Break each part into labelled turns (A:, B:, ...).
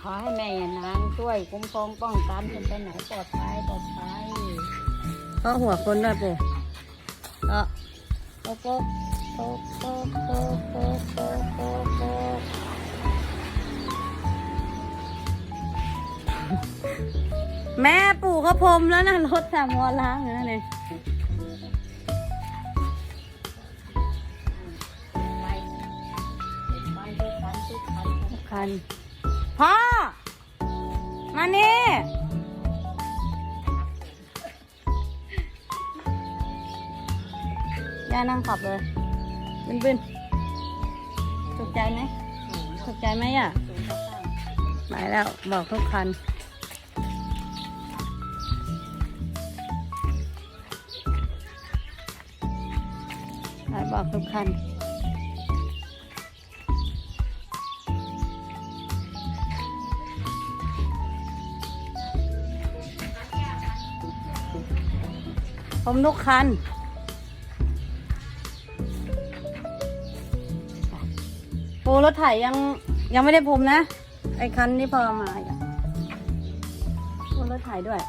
A: ขอให้แม่นางช่วยคุ้มครองป้องกันจนไปไหนปลอดภัยปลอดภัย
B: เพราะหัวคนด้วยปู่เออ
A: โป๊ะโป๊ะโป๊ะโป๊ะโป๊ะโป๊ะโป๊ะโป๊ะโป๊ะ
B: แม่ปู่เขาพรมแล้วนะรถสามวอล้างอยู่นั่นเอง
A: ไปไปทุกคันทุกคัน
B: ทุกคัน พ่อ มานี่ย่านั่งขับเลยบินบินถูกใจไหมถูกใจไหมอะ
A: สูงกว่าตั้ง
B: ไปแล้วบอกทุกคันบอกทุกคัน มนกคัน ปูรถไถยังยังไม่ได้พรมนะ ไอ้คันที่พอมาอะปูรถไถด้วย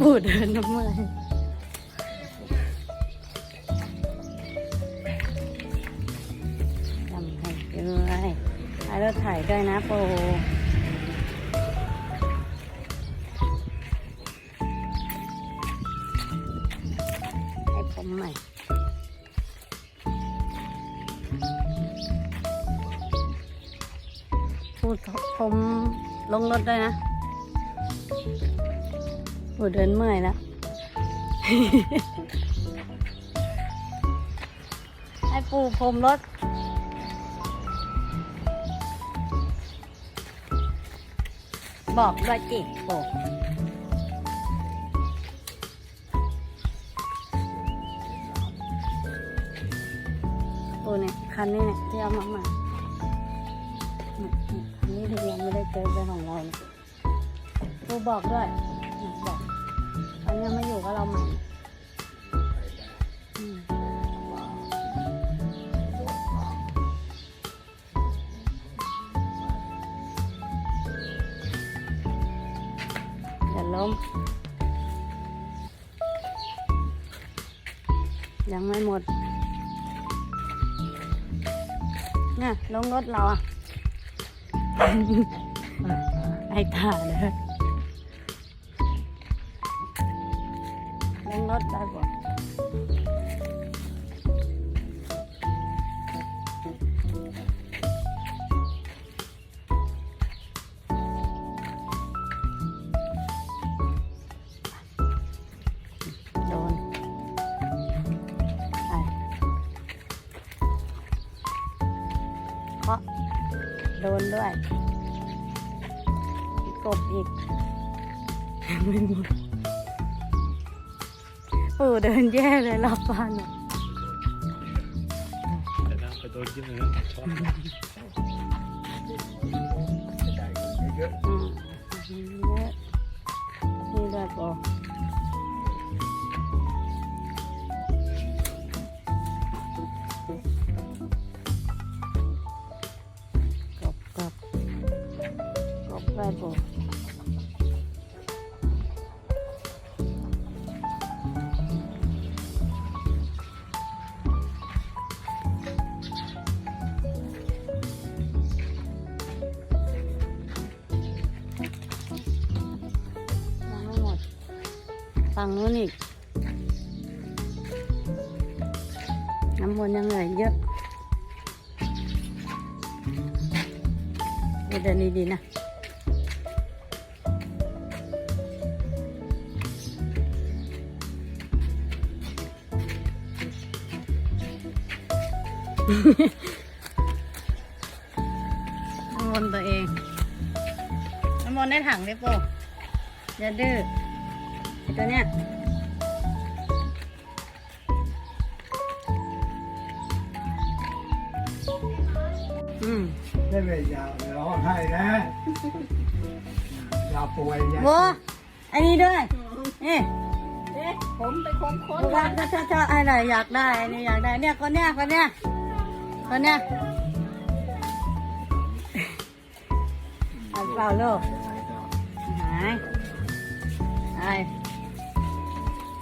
B: ปูเดินน้ำเมื่อยจำให้ด้วยให้รถถ่ายด้วยนะปูให้ผมใหม่พูผมลงรถด้วยนะ โอ้เดินเมื่อยแล้วให้ปูพรมรถบอกด้วยจิปูปูเนี่ยคันนี้เนี่ยที่เอามาใหม่เนี่ยเนี่ยคันนี้ที่ยังไม่ได้เจอเป็นของเราเนี่ยปูบอกด้วย ตอนนี้มาอยู่กับเราใหม่อย่าล้ม ยังไม่หมด น่ะลงรถเราอะ ไอ้ตาเลย ลงรถได้บ่โดนไปเคาะโดนด้วยกบอีกไม่หมด โอ้เดินแย่เลยรอบบ้านอะ
C: แต่นั่งไปโดนกินเลยนะชอบ
B: อืมเยอะนี่ได้ปะกบกบกบได้ปะยัง ฝั่งนู้นอีก น้ำวนยังเหลือเยอะเดินดีๆนะน้ำมนตัวเองน้ำมนได้ถังได้โปะอย่าดื้อ ตัวเนี้ยอืม
D: ได้ไหมอย่าร้องไห้นะอย่าป่วยอย่า
B: โว้อันนี้ด้วยนี่
A: เอ๊ะผมเป็นคนค้น
B: ลูกรักชอบชอบอะไรอยากได้อันนี้อยากได้เนี่ยคนเนี้ยคนเนี้ยคนเนี้ยเอาเปล่าลูกหายไ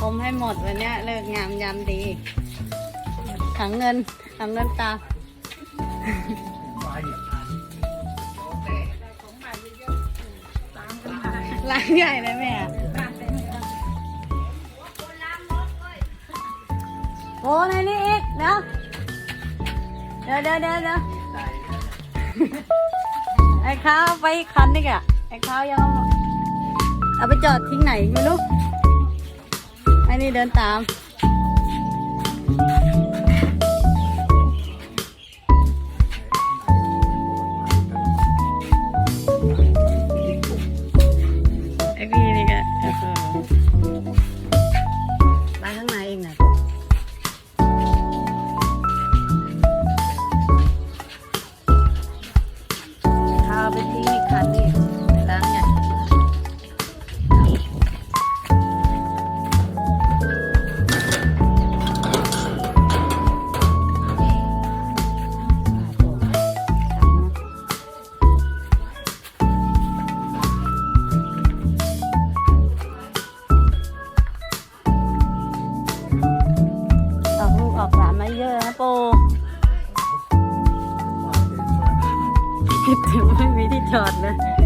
B: อมให้หมดวันนี้เลิกงามยามดีถังเงินถังเงินตาร้านใหญ่เลยแม่โอ้ในนี้อีกเดี๋ยวเดี๋ยวเดี๋ยวเดี๋ยวเดี๋ยวไอ้ข้าวไปคันนี่กะไอ้ข้าวยังเอาไปจอดทิ้งไหนไม่รู้ ไอ้นี่เดินตาม จอดเลย